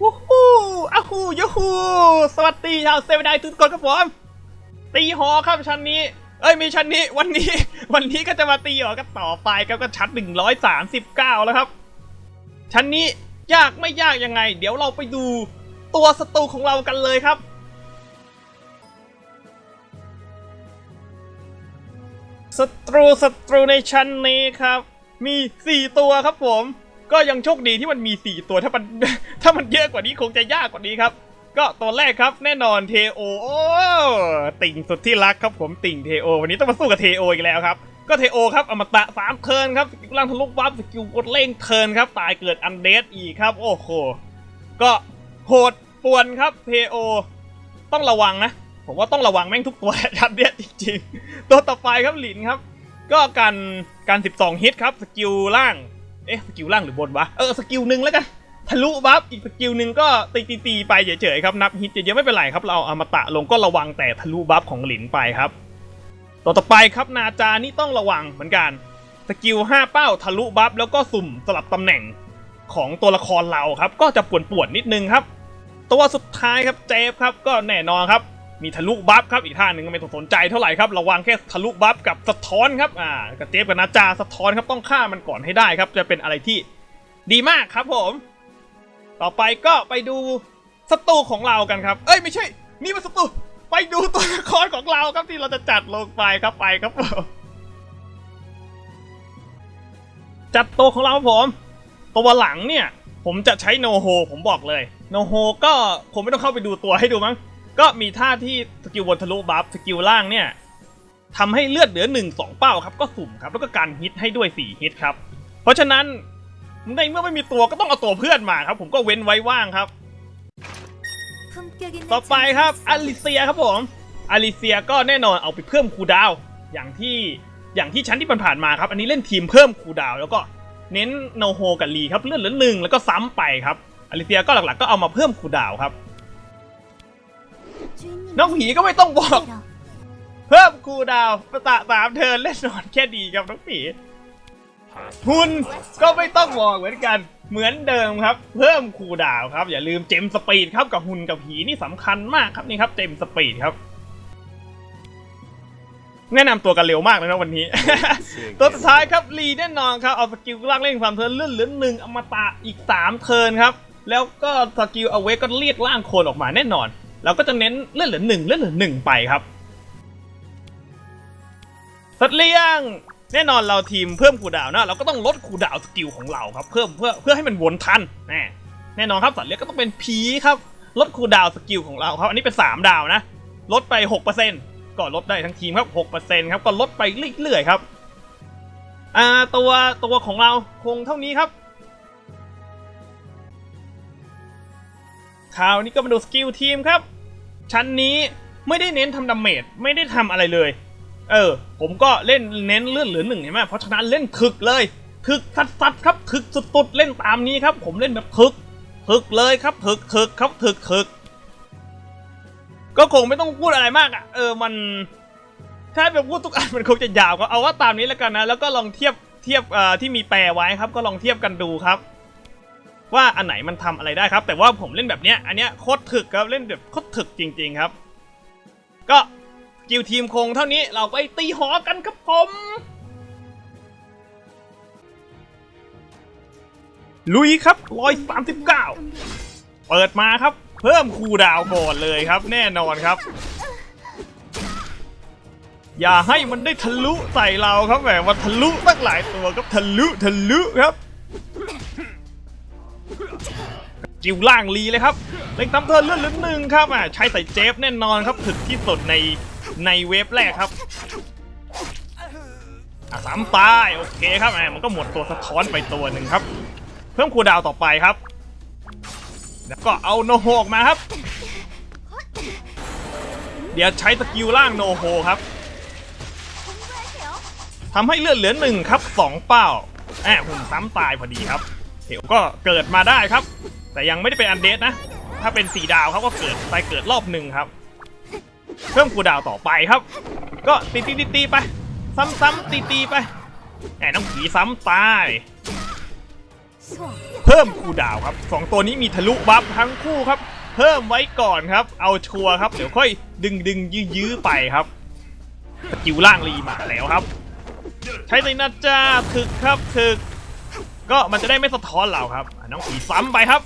วู้ฮู้อ้าฮูยูฮูสวัสดีชาวเซเว่นไดทุกคนครับผมตีหอครับชั้นนี้ เอ้ยม่ชั้นนี้วันนี้ วันนี้ก็จะมาตีหอกันต่อไปครับก็ชั้น139แล้วครับ ชั้นนี้ยากไม่ยากยังไง เดี๋ยวเราไปดูตัวศัตรูของเรากันเลยครับศัตรูศัตรูในชั้นนี้ครับ มี 4 ตัวครับผม ก็ยังโชคดีที่มันมี 4 ตัวถ้ามันถ้ามันเยอะกว่านี้คงจะยากกว่านี้ครับ ก็ตัวแรกครับแน่นอนเทโอโอ้ติ่งสุดที่รักครับผมติ่งเทโอวันนี้ต้องมาสู้กับเทโออีกแล้วครับก็เทโอครับอมตะสามเทิร์นครับสกิลล่างทะลุวับสกิลกดเร่งเทิร์นครับตายเกิดอันเดสอีกครับโอ้โหก็โหดป่วนครับเทโอต้องระวังนะ ผมว่าต้องระวังแม่งทุกตัวชัดเนี้ยจริงๆตัวต่อไปครับหลินครับ ก็การการ 12 ฮิตครับสกิลล่าง เอ๊ะสกิลล่างหรือบนวะเออสกิลหนึ่งแล้วกันทะลุบัฟอีกสกิลหนึ่งก็ตีตีตีไปเฉยๆครับนับฮิตเยอะๆไม่เป็นไรครับเราเอาอมตะลงก็ระวังแต่ทะลุบัฟของหลินไปครับตัวต่อไปครับนาจานี่ต้องระวังเหมือนกันสกิล5เป้าทะลุบัฟแล้วก็สุ่มสลับตำแหน่งของตัวละครเราครับ ก็จะป่วนๆนิดนึงครับ ตัวสุดท้ายครับเจฟครับก็แน่นอนครับ มีทะลุบัฟครับอีกท่าหนึ่งก็ไม่ต้องสนใจเท่าไหร่ครับระวังแค่ทะลุบัฟกับสะท้อนครับอ่ากับเจฟกับนาจาสะท้อนครับต้องฆ่ามันก่อนให้ได้ครับ จะเป็นอะไรที่ดีมากครับผม ต่อไปก็ไปดูศัตรูของเรากันครับ เอ้ยไม่ใช่ นี่มันศัตรูไปดูตัวละครของเราครับที่เราจะจัดลงไปครับไปครับผมจัดตัวของเราครับผม ตัวหลังเนี่ย ผมจะใช้โนโฮผมบอกเลยโนโฮก็ผมไม่ต้องเข้าไปดูตัวให้ดูมั้ง ก็มีท่าที่สกิลบนทะลุบัฟสกิลล่างเนี่ยทำให้เลือดเหลือ 1 2 เป้าครับก็สุ่มครับ แล้วก็การฮิตให้ด้วย 4 ฮิตครับ เพราะฉะนั้นในเมื่อไม่มีตัวก็ต้องเอาตัวเพื่อนมาครับ ผมก็เว้นไว้ว่างครับ ต่อไปครับอลิเซียครับผมอลิเซียก็แน่นอนเอาไปเพิ่มคูลดาวน์อย่างที่อย่างที่ชั้นที่ผ่านๆมาครับ อันนี้เล่นทีมเพิ่มคูลดาวน์แล้วก็เน้นโนโฮกับลีครับเลื่อนเหลือหนึ่งแล้วก็ซ้ำไปครับอลิเซียก็หลักๆก็เอามาเพิ่มคูลดาวน์ครับ น้องผีก็ไม่ต้องบอก เพิ่มคูลดาวน์ประตะสามเทิร์นเล่นนอนแค่ดีครับน้องผีหุ่นก็ไม่ต้องบอกเหมือนกัน เหมือนเดิมครับ เพิ่มคูลดาวน์ครับ อย่าลืมเจมสปีดครับกับหุ่นกับผีนี่สำคัญมากครับนี่ครับเจมสปีดครับ แนะนำตัวกันเร็วมากเลยนะวันนี้ ตัวสุดท้ายครับลีแน่นอนครับเอาสกิลล่างเร่งความเทิร์นเลื่อนเหลือหนึ่งอมตะอีก 3 เทิร์นครับ แล้วก็สกิลเอาเวก็เรียกร่างโคลนออกมาแน่นอน เราก็จะเน้นเลื่อนเหลือหนึ่งเลื่อนเหลือหนึ่งไปครับสัตว์เลี้ยงแน่นอนเราทีมเพิ่มคูลดาวนะเราก็ต้องลดคูลดาวสกิลของเราครับเพิ่มเพื่อเพื่อให้มันวนทันแน่แน่นอนครับสัตว์เลี้ยงก็ต้องเป็นผีครับลดคูลดาวสกิลของเราครับอันนี้เป็น 3 ดาวนะลดไป 6%ก็ลดได้ทั้งทีมครับ 6%ครับก็ลดไปเรื่อยๆครับอ่าตัวตัวของเราคงเท่านี้ครับ คราวนี้ก็มาดูสกิลทีมครับ ชั้นนี้ไม่ได้เน้นทำดาเมจไม่ได้ทำอะไรเลย เออ ผมก็เล่นเน้นเลื่อนเหลือหนึ่งเห็นไหมเพราะฉะนั้นเล่นถึกเลยถึกสัดสัดๆครับถึกสุดๆเล่นตามนี้ครับ ผมเล่นแบบถึกถึกเลยครับถึกถึกครับถึกถึกก็คงไม่ต้องพูดอะไรมากอะเออมันถ้าไปพูดทุกอันมันคงจะยาวก็เอาว่าตามนี้แล้วกันนะ แล้วก็ลองเทียบเทียบอ่อที่มีแปลไว้ครับ ก็ลองเทียบกันดูครับ ว่าอันไหนมันทำอะไรได้ครับ แต่ว่าผมเล่นแบบเนี้ยอันเนี้ยโคตรถึกครับเล่นแบบโคตรถึกจริง ๆครับ ก็กิวทีมคงเท่านี้เราไปตีหอกันครับผมลุยครับร้อยสามสิบเก้าเปิดมาครับ เพิ่มคูดาวก่อนเลยครับ แน่นอนครับ อย่าให้มันได้ทะลุใส่เราครับแหมมันทะลุตั้งหลายตัวครับทะลุทะลุครับ จิวล่างลีเลยครับ เล็งตำเทินเลื่อนเลือหนึ่งครับอะใช้ใส่เจฟแน่นอนครับถึกที่สุดในในเวฟแรกครับอะสามตายโอเคครับแหมมันก็หมดตัวสะท้อนไปตัวหนึ่งครับ เพิ่มคูดาวต่อไปครับ แล้วก็เอาโนโฮออกมาครับ เดี๋ยวใช้สกิลล่างโนโฮครับทำให้เลือดเหลือหนึ่งครับสองเป้าแอบหุ่นซ้ำตายพอดีครับเฮลก็เกิดมาได้ครับ แต่ยังไม่ได้เป็นอันเดสนะ ถ้าเป็นสีดาวเขาก็เกิดไปเกิดรอบหนึ่งครับ เพิ่มคูดาวต่อไปครับ ก็ตีตีตีตีไป ซ้ำซ้ำตีตีไปแหมน้องผีซ้ำตาย เพิ่มคูดาวครับสองตัวนี้มีทะลุบัฟทั้งคู่ครับ เพิ่มไว้ก่อนครับ เอาชัวร์ครับ เดี๋ยวค่อยดึงดึงยื้อยื้อไปครับสกิลล่างรีมาแล้วครับ ใช้เลยนะจ้าถึกครับถึก ก็มันจะได้ไม่สะท้อนเราครับอะน้องผีซ้ำไปครับ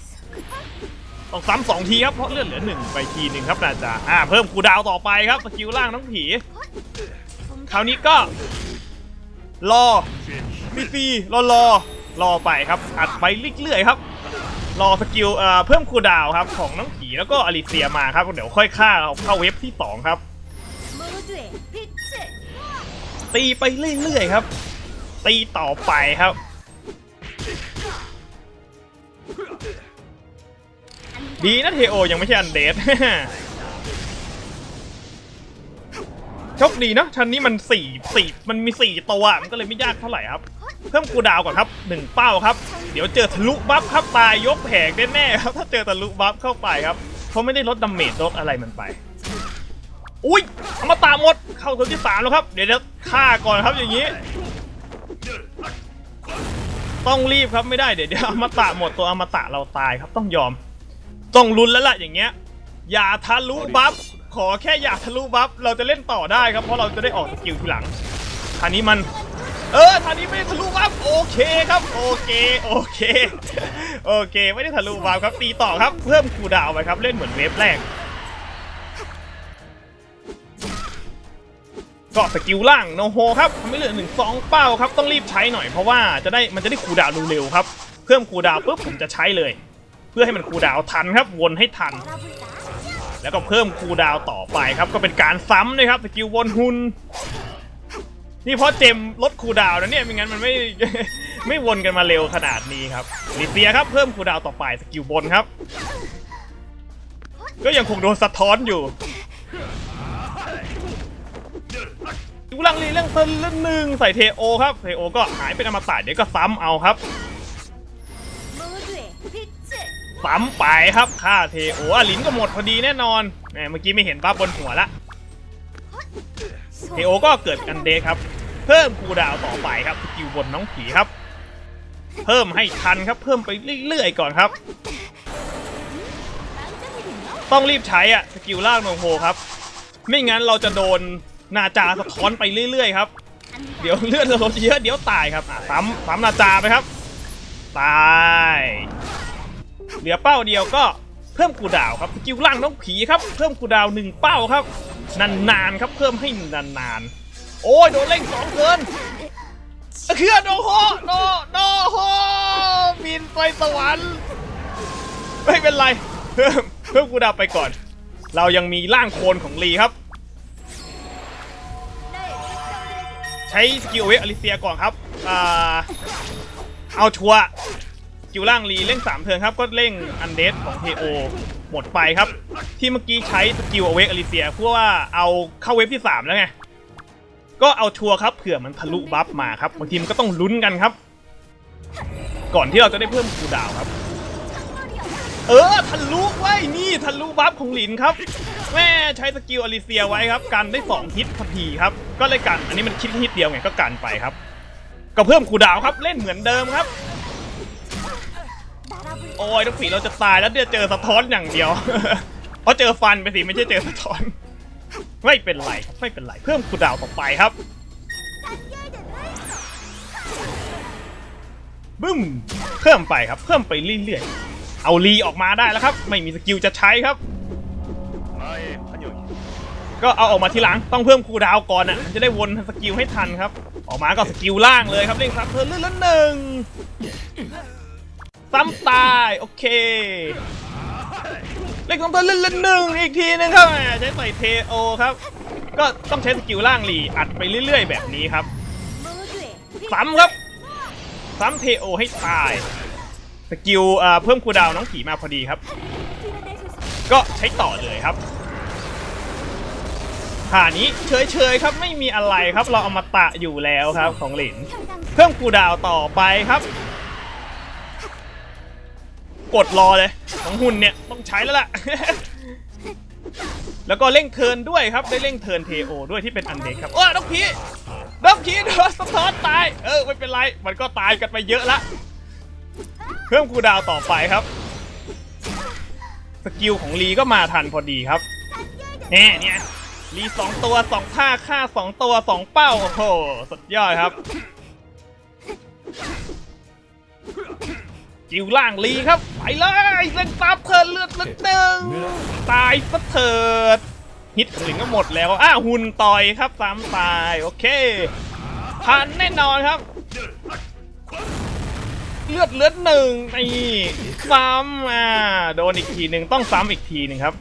ต้องซ้ำสองทีครับเพราะเลือดเหลือหนึ่งไปทีหนึ่งครับนาจาอ่าเพิ่มคูดาวต่อไปครับสกิลล่างน้องผี คราวนี้ก็ รอมีฟีรอรอรอไปครับ อัดไปเรื่อยๆครับ รอสกิลเอ่อเพิ่มคูดาวครับของน้องผีแล้วก็อลิเซียมาครับเดี๋ยวค่อยฆ่าเอาเข้าเว็บที่สองครับตีไปเรื่อยๆครับ ตีต่อไปครับ ดีนะเทโอยังไม่ใช่อันเดสโชคดีเนอะชั้นนี้มันสี่สี่มันมีสี่ตัวมันก็เลยไม่ยากเท่าไหร่ครับ เพิ่มคูดาวก่อนครับหนึ่งเป้าครับ เดี๋ยวเจอทะลุบัฟครับตายยกแผงแน่ๆครับ ถ้าเจอทะลุบัฟเข้าไปครับเพราไม่ได้ลดดาเมจลดอะไรมันไป อุ้ยอมตะหมดเข้าตัวที่สามแล้วครับ เดี๋ยวจะฆ่าก่อนครับอย่างนี้ ต้องรีบครับไม่ได้เดี๋ยวเดี๋ยวอมตะหมดตัวอมตะเราตายครับต้องยอม ต้องลุ้นแล้วล่ะอย่างเงี้ยอย่าทะลุบัฟขอแค่อย่าทะลุบัฟเราจะเล่นต่อได้ครับเพราะเราจะได้ออกสกิลทีหลังท่านี้มัน เออท่านี้ไม่ได้ทะลุบัฟโอเคครับโอเคโอเคโอเคไม่ได้ทะลุบัฟครับตีต่อครับเพิ่มคูลดาวน์ไปครับเล่นเหมือนเวฟแรกก็สกิลล่างโนโฮครับทำให้เหลือหนึ่งสองเป้าครับต้องรีบใช้หน่อยเพราะว่าจะได้มันจะได้คูลดาวน์เร็วๆครับ เพิ่มคูลดาวน์ปุ๊บผมจะใช้เลยเพื่อให้มันคูดาวทันครับวนให้ทัน แล้วก็เพิ่มคูดาวต่อไปครับก็เป็นการซ้ำนะครับสกิลวนหุนนี่เพราะเจมลดคูดาวนะเนี่ยไม่งั้นมันไม่ไม่วนกันมาเร็วขนาดนี้ครับลิเซียครับเพิ่มคูดาวต่อไปสกิลบนครับ ก็ยังคงโดนสะท้อนอยู่ดูลังลีเรื่องเพิ่นเรื่องหนึ่งใส่เทโอครับเทโอก็หายเป็นอมตะเดี๋ยวก็ซ้ำเอาครับ ซ้ำไปครับค่าเทโออะลินก็หมดพอดีแน่นอนแหมเมื่อกี้ไม่เห็นป้าบนหัวละเทโอก็เกิดกันเดครับ เพิ่มคูดาวต่อไปครับสกิลบนน้องผีครับ เพิ่มให้ทันครับเพิ่มไปเรื่อยๆก่อนครับ ต้องรีบใช้อะสกิลล่างโนโฮครับ ไม่งั้นเราจะโดนนาจาสะท้อนไปเรื่อยๆครับ เดี๋ยวเลือดเราลดเยอะเดี๋ยวตายครับอะซ้ำซ้ำนาจาไปครับ ตาย เหลือเป้าเดียวก็เพิ่มคูดาวครับสกิลล่างน้องผีครับ เพิ่มคูดาวหนึ่งเป้าครับ นานๆครับเพิ่มให้นานๆ โอ้ยโดนเล่งสองเกินเคื่อโนโฮโนโนโฮบินไปสวรรค์ไม่เป็นไรเพิ่มเพิ่มคูดาวไปก่อน เรายังมีร่างโคลนของลีครับ ใช้สกิลเวอลิเซียก่อนครับอ่าเอาชัว กิลล่างรีเร่ง3เทิร์นครับก็เร่งอันเดสของเทโอหมดไปครับ ที่เมื่อกี้ใช้สกิลเวฟอลิเซียเพื่อว่าเอาเข้าเวฟที่ 3 แล้วไง ก็เอาชัวร์ครับเผื่อมันทะลุบัฟมาครับบางทีมันก็ต้องลุ้นกันครับ ก่อนที่เราจะได้เพิ่มคูดาวครับ เออทะลุไว้นี่ทะลุบัฟของหลินครับแม่ใช้สกิลอลิเซียไว้ครับกันได้ 2 ฮิตพอดีครับ ก็เลยกันอันนี้มันคิดฮิตเดียวไงก็กันไปครับ ก็เพิ่มคูดาวครับเล่นเหมือนเดิมครับ โอ้ยทุกผีเราจะตายแล้วเดี๋ยวเจอสะท้อนอย่างเดียว เพราะเจอฟันไปสิไม่ใช่เจอสะท้อน ไม่เป็นไรไม่เป็นไรเพิ่มคูดาวต่อไปครับบึ้มเพิ่มไปครับ เพิ่มไปเรื่อยๆ เอาลีออกมาได้แล้วครับ ไม่มีสกิลจะใช้ครับ ก็เอาออกมาทีหลังต้องเพิ่มคูดาวก่อนอะจะได้วนสกิลให้ทันครับ ออกมาก็สกิลล่างเลยครับเร่งซับเพิ่มเลื่อนละหนึ่ง ซ้ำตายโอเคเร่งซ้ำเพิ่มเล่นละหนึ่งอีกทีนึงครับใช้ใส่เทโอครับ ก็ต้องใช้สกิลล่างหลีอัดไปเรื่อย ๆ แบบนี้ครับซ้ำครับซ้ำเทโอให้ตาย สกิลเพิ่มคูดาวน้องผีมาพอดีครับ ก็ใช้ต่อเลยครับท่านี้เฉยๆครับไม่มีอะไรครับเราเอามาตะอยู่แล้วครับของหลิน เพิ่มคูดาวต่อไปครับ กดรอเลยของหุ่นเนี่ยต้องใช้แล้วล่ะ แล้วก็เร่งเทินด้วยครับได้เร่งเทินเทโอด้วยที่เป็นอันเด็กครับเออน้องผีน้องผีโดนสะท้อนตาย เออไม่เป็นไร มันก็ตายกันไปเยอะละเพิ่มคูดาวต่อไปครับ สกิลของลีก็มาทันพอดีครับแน่เนี่ยลีสองตัวสองท่าฆ่าสองตัวสองเป้าโอ้โหสุดยอดครับ จิวล่างลีครับ ไปเลยเล่นตับเธอเลือดเลืะหนึ่งตายซะเถิดฮิตถึงก็หมดแล้วอ้าหุ่นต่อยครับซ้ำตายโอเคพันแน่นอนครับ เลือดเลือดหนึ่งนี่ซ้ำอ่าโดนอีกทีหนึ่งต้องซ้ำอีกทีหนึ่งครับ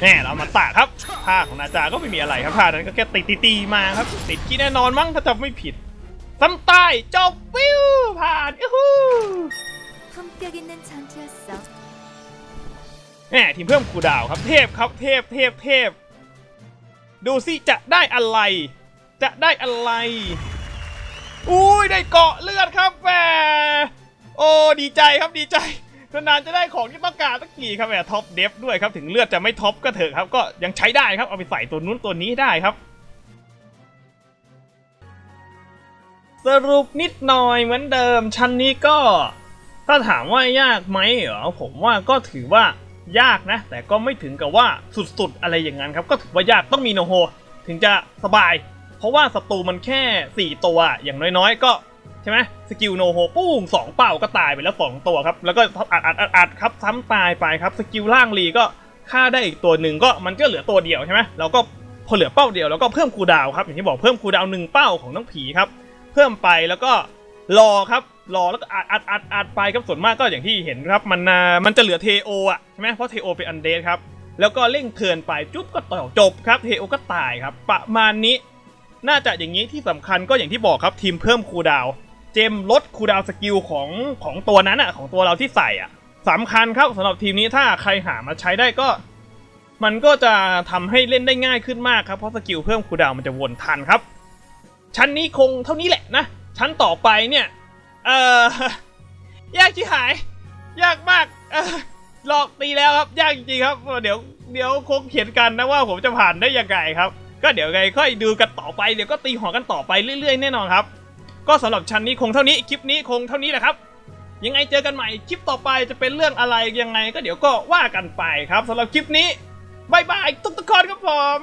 แน่เรามาตัดครับท่าของนาจาก็ไม่มีอะไรครับท่านั้นก็แค่ติดตีมาครับ ติดกี่แน่นอนมั้งถ้าจำไม่ผิด ซ้ำใต้จบวิวผ่านอื้อหู 품격 있는 전투였어. แหมทีมเพิ่มคูลดาวน์ครับเทพครับเทพเทพเทพ ดูสิจะได้อะไร จะได้อะไร อุ้ยได้เกาะเลือดครับแหมโอ้ดีใจครับดีใจนานๆจะได้ของที่ต้องการสักทีครับแหมท็อปเดฟด้วยครับถึงเลือดจะไม่ท็อปก็เถอะครับ ก็ยังใช้ได้ครับเอาไปใส่ตัวนู้นตัวนี้ได้ครับ สรุปนิดหน่อยเหมือนเดิม ชั้นนี้ก็ ถ้าถามว่ายากไหมเหรอผมว่าก็ถือว่ายากนะ แต่ก็ไม่ถึงกับว่าสุดๆ อะไรอย่างนั้นครับ ก็ถือว่ายากต้องมีโนโฮ ถึงจะสบาย เพราะว่าศัตรูมันแค่ 4 ตัวอย่างน้อยๆ ก็ใช่ไหมสกิลโนโฮปุ้งสองเป่าก็ตายไปแล้ว2ตัวครับ แล้วก็อัดอัดอัดอัดครับซ้ำตายไปครับสกิลล่างรีก็ฆ่าได้อีกตัวหนึ่งก็มันก็เหลือตัวเดียวใช่ไหมเราก็พอเหลือเป้าเดียวแล้วก็เพิ่มคูดาวครับอย่างที่บอกเพิ่มคูดาวหนึ่งเป้าของน้องผีครับ เพิ่มไปแล้วก็รอครับรอแล้วก็อัดอัดอัดอัดไปครับส่วนมากก็อย่างที่เห็นครับมันมันจะเหลือเทโออะใช่ไหมเพราะเทโอเป็นอันเดสครับแล้วก็เร่งเทิร์นไปจุ๊บก็ต่อจบครับเทโอก็ตายครับ ประมาณนี้ น่าจะอย่างนี้ที่สำคัญก็อย่างที่บอกครับทีมเพิ่มคูดาวเจมลดคูดาวสกิลของของตัวนั้นอะของตัวเราที่ใส่อะสำคัญครับสำหรับทีมนี้ถ้าใครหามาใช้ได้ก็ มันก็จะทำให้เล่นได้ง่ายขึ้นมากครับเพราะสกิลเพิ่มคูดาวมันจะวนทันครับ ชั้นนี้คงเท่านี้แหละนะ ชั้นต่อไปเนี่ย เออยากชิหาย ยากมากเออหลอกตีแล้วครับ ยากจริงๆครับ เดี๋ยวเดี๋ยวคงเขียนกันนะว่าผมจะผ่านได้ยังไงครับ ก็เดี๋ยวไงค่อยดูกันต่อไปเดี๋ยวก็ตีหัวกันต่อไปเรื่อยๆแน่นอนครับ ก็สำหรับชั้นนี้คงเท่านี้คลิปนี้คงเท่านี้แหละครับยังไงเจอกันใหม่คลิปต่อไปจะเป็นเรื่องอะไรยังไงก็เดี๋ยวก็ว่ากันไปครับสำหรับคลิปนี้บายบายทุกๆคนครับผม